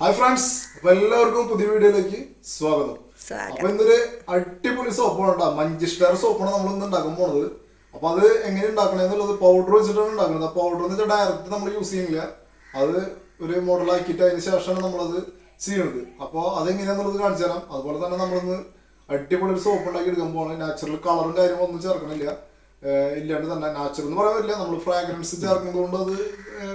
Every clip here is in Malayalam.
ഹായ് ഫ്രണ്ട്സ് അപ്പൊ എല്ലാവർക്കും പുതിയ വീഡിയോയിലേക്ക് സ്വാഗതം. അപ്പൊ ഇന്നൊരു അടിപൊളി സോപ്പാണ് മഞ്ചിഷ്ടർ സോപ്പാണ് നമ്മൾ ഇന്ന് ഉണ്ടാക്കാൻ പോണത്. അപ്പൊ അത് എങ്ങനെ ഉണ്ടാക്കണേന്നുള്ളത് പൗഡർ വെച്ചിട്ടാണ് ഉണ്ടാക്കുന്നത്. ആ പൗഡർ എന്ന് വെച്ചാൽ ഡയറക്റ്റ് നമ്മൾ യൂസ് ചെയ്യുന്നില്ല. അത് ഒരു മോഡൽ മോഡലാക്കിയിട്ട് അതിന് ശേഷമാണ് നമ്മളത് ചെയ്യുന്നത്. അപ്പോൾ അതെങ്ങനെയാന്നുള്ളത് കാണിച്ചു തരാം. അതുപോലെ തന്നെ നമ്മളിന്ന് അടിപൊളി ഒരു സോപ്പ് ഉണ്ടാക്കി എടുക്കാൻ പോകണം നാച്ചുറൽ കളറും കാര്യങ്ങളും ഒന്നും ചേർക്കണില്ല. ഇല്ലാണ്ട് തന്നെ നാച്ചുറൽ എന്ന് പറയാൻ പറ്റില്ല. നമ്മൾ ഫ്രാഗ്രൻസ് ചേർക്കുന്നത് കൊണ്ട് അത്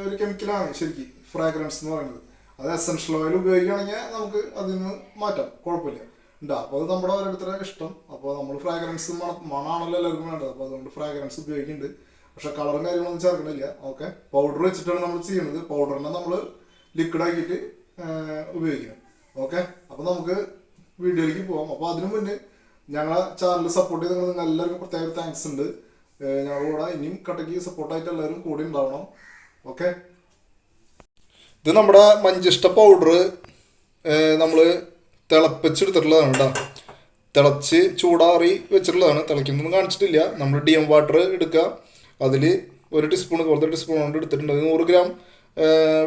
ഒരു കെമിക്കലാണ് ശരിക്കും. ഫ്രാഗ്രൻസ് എന്ന് പറയുന്നത്. അത് എസെൻഷ്യൽ ഓയിൽ ഉപയോഗിക്കുകയാണെങ്കിൽ നമുക്ക് അതിൽ നിന്ന് മാറ്റാം. കുഴപ്പമില്ല. ഉണ്ടാ അപ്പോൾ അത് നമ്മുടെ ഓരോരുത്തരുടെ ഇഷ്ടം. അപ്പോൾ നമ്മൾ ഫ്രാഗ്രൻസ് മണ മണാണല്ലോ എല്ലാവർക്കും വേണ്ടത്. അപ്പോൾ അതുകൊണ്ട് ഫ്രാഗ്രൻസ് ഉപയോഗിക്കുന്നുണ്ട്. പക്ഷെ കളറും കാര്യങ്ങളൊന്നും ചേർക്കണില്ല. ഓക്കെ പൗഡർ വെച്ചിട്ടാണ് നമ്മൾ ചെയ്യുന്നത്. പൗഡറിനെ നമ്മൾ ലിക്വിഡ് ആക്കിയിട്ട് ഉപയോഗിക്കണം. ഓക്കെ അപ്പോൾ നമുക്ക് വീഡിയോയിലേക്ക് പോകാം അപ്പോൾ അതിനു മുന്നേ ഞങ്ങളെ ചാനൽ സപ്പോർട്ട് ചെയ്ത് നിങ്ങൾ എല്ലാവർക്കും പ്രത്യേക താങ്ക്സ് ഉണ്ട്. ഞങ്ങളുടെ കൂടെ ഇനിയും കട്ടയ്ക്ക് സപ്പോർട്ടായിട്ട് എല്ലാവരും കൂടി ഉണ്ടാവണം. ഓക്കെ ഇത് നമ്മുടെ മഞ്ചിഷ്ട പൗഡർ നമ്മൾ തിളപ്പിച്ചെടുത്തിട്ടുള്ളതാണ് കേട്ടോ തിളച്ച് ചൂടാറി വെച്ചിട്ടുള്ളതാണ്. തിളയ്ക്കുന്നൊന്നും കാണിച്ചിട്ടില്ല. നമ്മൾ ഡി എം വാട്ടർ എടുക്കുക. അതിൽ ഒരു ടീസ്പൂൺ ഇതുപോലത്തെ ടീസ്പൂൺ കൊണ്ട് എടുത്തിട്ടുണ്ട്. നൂറ് ഗ്രാം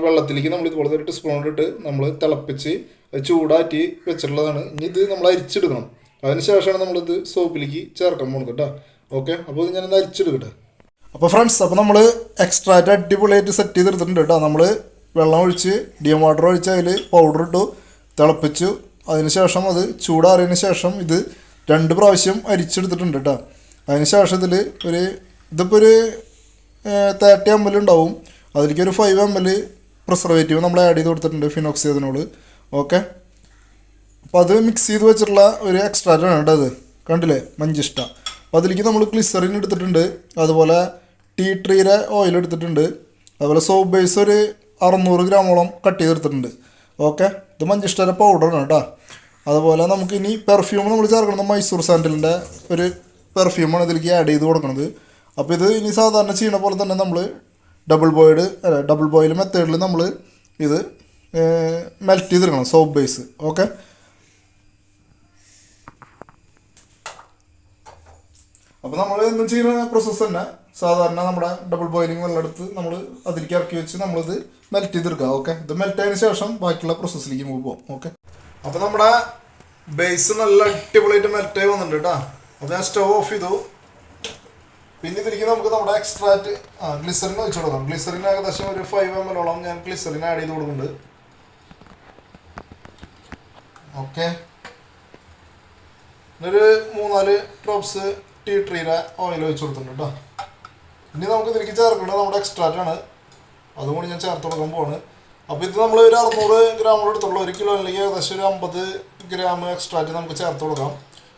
വെള്ളത്തിലേക്ക് നമ്മൾ ഇതുപോലത്തെ ഒരു ടീസ്പൂൺ കൊണ്ട് ഇട്ട് നമ്മൾ തിളപ്പിച്ച് ചൂടാറ്റി വെച്ചിട്ടുള്ളതാണ്. ഇനി ഇത് നമ്മൾ അരിച്ചെടുക്കണം. അതിന് ശേഷമാണ് നമ്മളിത് സോപ്പിലേക്ക് ചേർക്കാൻ പോകുന്നത് കേട്ടോ ഓക്കെ? അപ്പോൾ ഇത് ഞാനൊന്ന് അരിച്ചെടുക്കട്ടെ. അപ്പോൾ ഫ്രണ്ട്സ് അപ്പോൾ നമ്മൾ എക്സ്ട്രാറ്റ് അടിപൊളിയായിട്ട് സെറ്റ് ചെയ്തെടുത്തിട്ടുണ്ട് കേട്ടോ നമ്മൾ വെള്ളം ഒഴിച്ച് ഡി എം വാട്ടർ ഒഴിച്ച് അതിൽ പൗഡർ ഇട്ടു തിളപ്പിച്ചു. അതിന് ശേഷം അത് ചൂടാറിയതിന് ശേഷം ഇത് രണ്ട് പ്രാവശ്യം അരിച്ചെടുത്തിട്ടുണ്ട് കേട്ടോ. അതിന് ശേഷം ഇതിൽ ഒരു ഇതിപ്പോൾ ഒരു തേർട്ടി എം എൽ ഉണ്ടാവും. അതിലേക്ക് ഒരു ഫൈവ് എം എൽ പ്രിസർവേറ്റീവ് നമ്മൾ ആഡ് ചെയ്ത് കൊടുത്തിട്ടുണ്ട് ഫിനോക്സിയതിനോട് ഓക്കെ അപ്പോൾ അത് മിക്സ് ചെയ്ത് വെച്ചിട്ടുള്ള ഒരു എക്സ്ട്രാറ്റാണ് കേട്ടോ അത്. കണ്ടില്ലേ? മഞ്ചിഷ്ട. അപ്പോൾ അതിലേക്ക് നമ്മൾ ഗ്ലിസറിൻ എടുത്തിട്ടുണ്ട്. അതുപോലെ ടീ ട്രീയുടെ ഓയിൽ എടുത്തിട്ടുണ്ട്. അതുപോലെ സോപ്പ് ബേസ് ഒരു അറുന്നൂറ് ഗ്രാമോളം കട്ട് ചെയ്തെടുത്തിട്ടുണ്ട്. ഓക്കെ? ഇത് മഞ്ചിഷ്ടര പൗഡറാണ് കേട്ടോ. അതുപോലെ നമുക്ക് ഇനി പെർഫ്യൂം നമ്മൾ ചേർക്കണത് മൈസൂർ സാൻഡലിന്റെ ഒരു പെർഫ്യൂമാണ് ഇതിലേക്ക് ആഡ് ചെയ്ത് കൊടുക്കുന്നത്. അപ്പോൾ ഇത് ഇനി സാധാരണ ചെയ്യുന്ന പോലെ തന്നെ നമ്മൾ ഡബിൾ ബോയിഡ് അല്ല ഡബിൾ ബോയിൽ മെത്തേഡിൽ നമ്മൾ ഇത് മെൽറ്റ് ചെയ്തെടുക്കണം സോപ്പ് ബേസ് ഓക്കെ? അപ്പോൾ നമ്മൾ എന്നും ചെയ്യുന്ന പ്രോസസ്സ് തന്നെ. സാധാരണ നമ്മുടെ ഡബിൾ ബോയിലിംഗ് വെള്ളം എടുത്ത് നമ്മൾ അതിലേക്ക് ഇറക്കി വെച്ച് നമ്മളിത് മെൽറ്റ് ചെയ്തെടുക്കുക ഓക്കെ ഇത് മെൽറ്റ് ആയതിനു ശേഷം ബാക്കിയുള്ള പ്രോസസ്സിലേക്ക് നമുക്ക് പോകാം ഓക്കെ അപ്പോൾ നമ്മുടെ ബേസ് നല്ല അടിപൊളിയായിട്ട് മെൽറ്റ് ആയി വന്നിട്ടുണ്ട് കേട്ടോ അപ്പോൾ ഞാൻ സ്റ്റവ് ഓഫ് ചെയ്തു. പിന്നെ ഇതിലേക്ക് നമുക്ക് നമ്മുടെ എക്സ്ട്രാറ്റ് ആ ഗ്ലിസറിൻ വെച്ച് കൊടുക്കാം. ഗ്ലിസറിൻ ഏകദേശം ഒരു ഫൈവ് എം എല്ലോളം ഞാൻ ഗ്ലിസറിൻ ആഡ് ചെയ്ത് കൊടുക്കുന്നുണ്ട്. ഓക്കെ ഒരു മൂന്നാൽ ഡ്രോപ്സ് ടീ ട്രീര ഓയിൽ വെച്ച് കൊടുത്തിട്ടുണ്ട് കേട്ടോ ഇനി നമുക്ക് ഇതിലേക്ക് ചേർക്കേണ്ടത് നമ്മുടെ എക്സ്ട്രാറ്റ് ആണ്. അതുകൊണ്ട് ഞാൻ ചേർത്ത് കൊടുക്കാൻ പോവാണ്. അപ്പോൾ ഇത് നമ്മൾ ഒരു അറുന്നൂറ് ഗ്രാമോട് എടുത്തുള്ളൂ ഒരു കിലോ അല്ലെങ്കിൽ ഏകദേശം ഒരു അമ്പത് ഗ്രാം എക്സ്ട്രാറ്റ് നമുക്ക് ചേർത്ത് കൊടുക്കാം.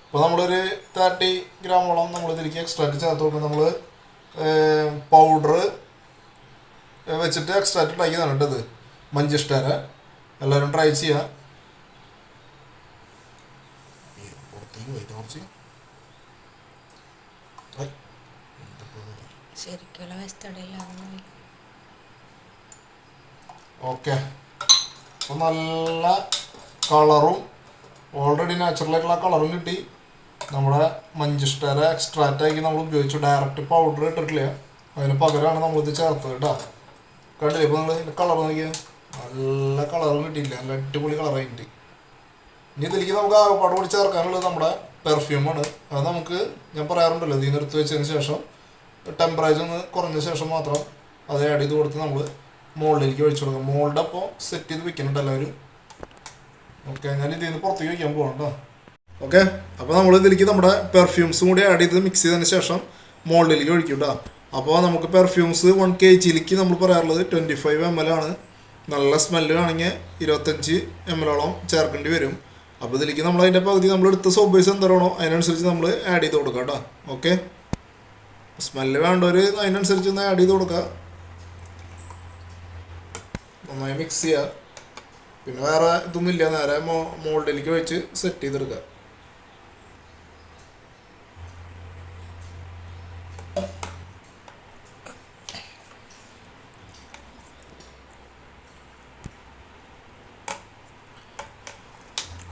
അപ്പോൾ നമ്മളൊരു തേർട്ടി ഗ്രാമോളം നമ്മൾ ഇതിലേക്ക് എക്സ്ട്രാറ്റ് ചേർത്ത് കൊടുക്കും. നമ്മൾ പൗഡർ വെച്ചിട്ട് എക്സ്ട്രാറ്റ് ഉണ്ടാക്കിയതാണ് കേട്ടത് മഞ്ചിഷ്ടര. എല്ലാവരും ട്രൈ ചെയ്യാം. പുറത്തേക്ക് പോയിട്ട് കുറച്ച്. ശരിക്കുള്ള വസ്തുതയില്ല ഓക്കെ നല്ല കളറും ഓൾറെഡി നാച്ചുറലായിട്ടുള്ള കളറും കിട്ടി. നമ്മുടെ മഞ്ചിഷ്ടര എക്സ്ട്രാക്റ്റ് ആക്കി നമ്മൾ ഉപയോഗിച്ചു. ഡയറക്റ്റ് പൗഡർ ഇട്ടിട്ടില്ല. അതിന് പകരമാണ് നമ്മളിത് ചേർത്തത് കേട്ടോ. കണ്ടില്ലേ ഇപ്പോൾ നിങ്ങൾ കളർ നോക്കിയാൽ നല്ല കളറും കിട്ടിയില്ല. നല്ല അടിപൊളി കളറായി കിട്ടി. ഇനി ഇതിലേക്ക് നമുക്ക് ആകെപ്പാട് കൂടി ചേർക്കാനുള്ളത് നമ്മുടെ പെർഫ്യൂമാണ് അത് നമുക്ക് ഞാൻ പറയാറുണ്ടല്ലോ ഇതിൽ എടുത്ത് വെച്ചതിന് ശേഷം ടെമ്പറേച്ചർ ഒന്ന് കുറഞ്ഞ ശേഷം മാത്രം അത് ആഡ് ചെയ്ത് കൊടുത്ത് നമ്മൾ മോൾഡിലേക്ക് ഒഴിച്ചു കൊടുക്കാം. മോൾഡ് അപ്പോൾ സെറ്റ് ചെയ്ത് വെക്കുന്നുണ്ട് എല്ലാവരും. ഓക്കെ ഞാൻ ഇതിൽ നിന്ന് പുറത്തേക്ക് വയ്ക്കാൻ പോകണം ഓക്കെ അപ്പോൾ നമ്മൾ ഇതിലേക്ക് നമ്മുടെ പെർഫ്യൂംസും കൂടി ആഡ് ചെയ്ത് മിക്സ് ചെയ്തതിന് ശേഷം മോൾഡിലേക്ക് ഒഴിക്കും കേട്ടോ അപ്പോൾ നമുക്ക് പെർഫ്യൂംസ് വൺ കെ ജിയിലേക്ക് നമ്മൾ പറയാറുള്ളത് ട്വന്റി ഫൈവ് എം എൽ ആണ്. നല്ല സ്മെല്ല് ആണെങ്കിൽ ഇരുപത്തഞ്ച് എം എല്ലോളം ചേർക്കേണ്ടി വരും. അപ്പോൾ ഇതിലേക്ക് നമ്മൾ അതിന്റെ പകുതി നമ്മൾ എടുത്ത സോബേസ് എന്താണോ അതിനനുസരിച്ച് നമ്മൾ ആഡ് ചെയ്ത് കൊടുക്കാം കേട്ടോ ഓക്കെ സ്മെല്ല് വേണ്ടവർ അതിനനുസരിച്ച് ഒന്ന് ആഡ് ചെയ്ത് കൊടുക്കുക നന്നായി മിക്സ് ചെയ്യുക പിന്നെ വേറെ ഇതൊന്നുമില്ല നേരെ മോ മോൾഡിലേക്ക് വെച്ച് സെറ്റ് ചെയ്തെടുക്കുക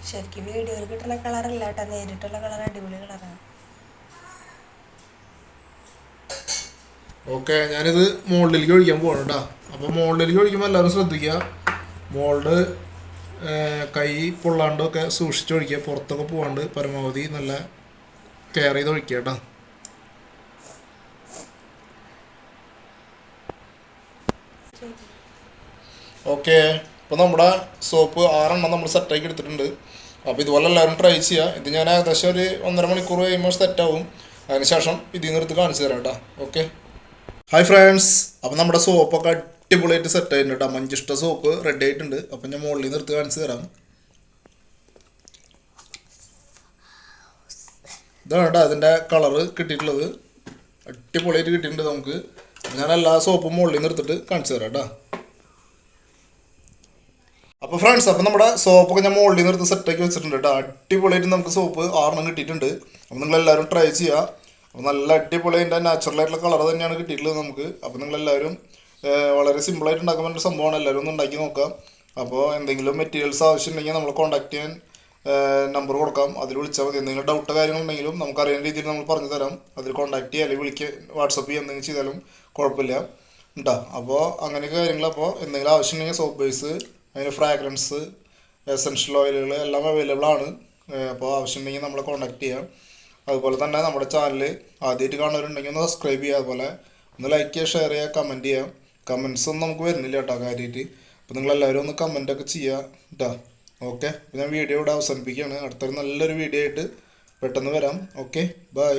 ശരിക്കും വീഡിയോയിൽ കിട്ടുന്ന കളറല്ല കേട്ടോ നേരിട്ടുള്ള കളർ അടിപൊളി കളറാണ് ഓക്കെ ഞാനിത് മോൾഡിലേക്ക് ഒഴിക്കാൻ പോകണം കേട്ടോ അപ്പോൾ മോൾഡിലേക്ക് ഒഴിക്കുമ്പോൾ എല്ലാവരും ശ്രദ്ധിക്കുക മോൾഡ് കൈ പൊള്ളാണ്ടൊക്കെ സൂക്ഷിച്ച് ഒഴിക്കുക പുറത്തൊക്കെ പോകാണ്ട് പരമാവധി നല്ല കെയർ ചെയ്ത് ഒഴിക്കുക കേട്ടോ ഓക്കെ ഇപ്പോൾ നമ്മുടെ സോപ്പ് ആറെണ്ണം നമ്മൾ സെറ്റാക്കി എടുത്തിട്ടുണ്ട്. അപ്പോൾ ഇതുപോലെ എല്ലാവരും ട്രൈ ചെയ്യുക ഇത് ഞാൻ ഏകദേശം ഒരു ഒന്നര മണിക്കൂർ കഴിയുമ്പോൾ സെറ്റാവും അതിനുശേഷം ഇതിൽ നിന്ന് എടുത്ത് കാണിച്ചു തരാം കേട്ടോ ഓക്കെ. ഹായ് ഫ്രണ്ട്സ് അപ്പോൾ നമ്മുടെ സോപ്പൊക്കെ അടിപൊളിയായിട്ട് സെറ്റ് ആയിട്ടുണ്ട് കേട്ടോ മഞ്ചിഷ്ട സോപ്പ് റെഡി ആയിട്ടുണ്ട്. അപ്പം ഞാൻ മുകളിൽ നിർത്തി കാണിച്ചു തരാം. ഇതാണ് കേട്ടോ അതിന്റെ കളറ് കിട്ടിയിട്ടുള്ളത്. അടിപൊളിയായിട്ട് കിട്ടിയിട്ടുണ്ട് നമുക്ക്. ഞാൻ എല്ലാ സോപ്പും മുകളിൽ നിർത്തിട്ട് കാണിച്ചു തരാം കേട്ടോ അപ്പോൾ ഫ്രണ്ട്സ് അപ്പോൾ നമ്മുടെ സോപ്പൊക്കെ ഞാൻ മുകളിൽ നിർത്തി സെറ്റാക്കി വെച്ചിട്ടുണ്ട് കേട്ടോ അടിപൊളിയായിട്ട് നമുക്ക് സോപ്പ് ആറെണ്ണം കിട്ടിയിട്ടുണ്ട്. അപ്പോൾ നിങ്ങളെല്ലാവരും ട്രൈ ചെയ്യുക അപ്പോൾ നല്ല അടിപൊളി അതിന്റെ നാച്ചുറൽ ആയിട്ടുള്ള കളർ തന്നെയാണ് കിട്ടിയിട്ടുള്ളത് നമുക്ക്. അപ്പോൾ നിങ്ങളെല്ലാവരും വളരെ സിമ്പിളായിട്ട് ഉണ്ടാക്കാൻ പറ്റുന്ന സംഭവമാണ്. എല്ലാവരും ഒന്ന് ഉണ്ടാക്കി നോക്കാം. അപ്പോൾ എന്തെങ്കിലും മെറ്റീരിയൽസ് ആവശ്യമുണ്ടെങ്കിൽ നമ്മൾ കോൺടാക്ട് ചെയ്യാൻ നമ്പർ കൊടുക്കാം. അതിൽ വിളിച്ചാൽ മതി. എന്തെങ്കിലും ഡൗട്ട് കാര്യങ്ങളുണ്ടെങ്കിലും നമുക്ക് അറിയുന്ന രീതിയിൽ നമ്മൾ പറഞ്ഞു തരാം. അതിൽ കോൺടാക്ട് ചെയ്യുക അല്ലെങ്കിൽ വിളിക്കുക വാട്സപ്പ് ചെയ്യുക എന്തെങ്കിലും ചെയ്താലും കുഴപ്പമില്ല. ഉണ്ടാ അപ്പോൾ അങ്ങനെയൊക്കെ കാര്യങ്ങൾ. അപ്പോൾ എന്തെങ്കിലും ആവശ്യമുണ്ടെങ്കിൽ സോപ്പ് ബേസ് അതിന് ഫ്രാഗ്രൻസ് എസൻഷ്യൽ ഓയിലുകൾ എല്ലാം അവൈലബിൾ ആണ്. അപ്പോൾ ആവശ്യമുണ്ടെങ്കിൽ നമ്മളെ കോൺടാക്ട് ചെയ്യാം. അതുപോലെ തന്നെ നമ്മുടെ ചാനൽ ആദ്യമായിട്ട് കാണുന്നവരുണ്ടെങ്കിൽ ഒന്ന് സബ്സ്ക്രൈബ് ചെയ്യുക. അതുപോലെ ഒന്ന് ലൈക്ക് ചെയ്യുക ഷെയർ ചെയ്യുക കമന്റ് ചെയ്യുക. കമൻസ് ഒന്നും നമുക്ക് വരുന്നില്ല കേട്ടോ കാര്യമായിട്ട് അപ്പോൾ നിങ്ങളെല്ലാവരും ഒന്ന് കമന്റ് ഒക്കെ ചെയ്യുക കേട്ടോ ഓക്കെ ഞാൻ വീഡിയോ ഇവിടെ അവസാനിപ്പിക്കുകയാണ്. അടുത്തൊരു നല്ലൊരു വീഡിയോ ആയിട്ട് പെട്ടെന്ന് വരാം. Okay bye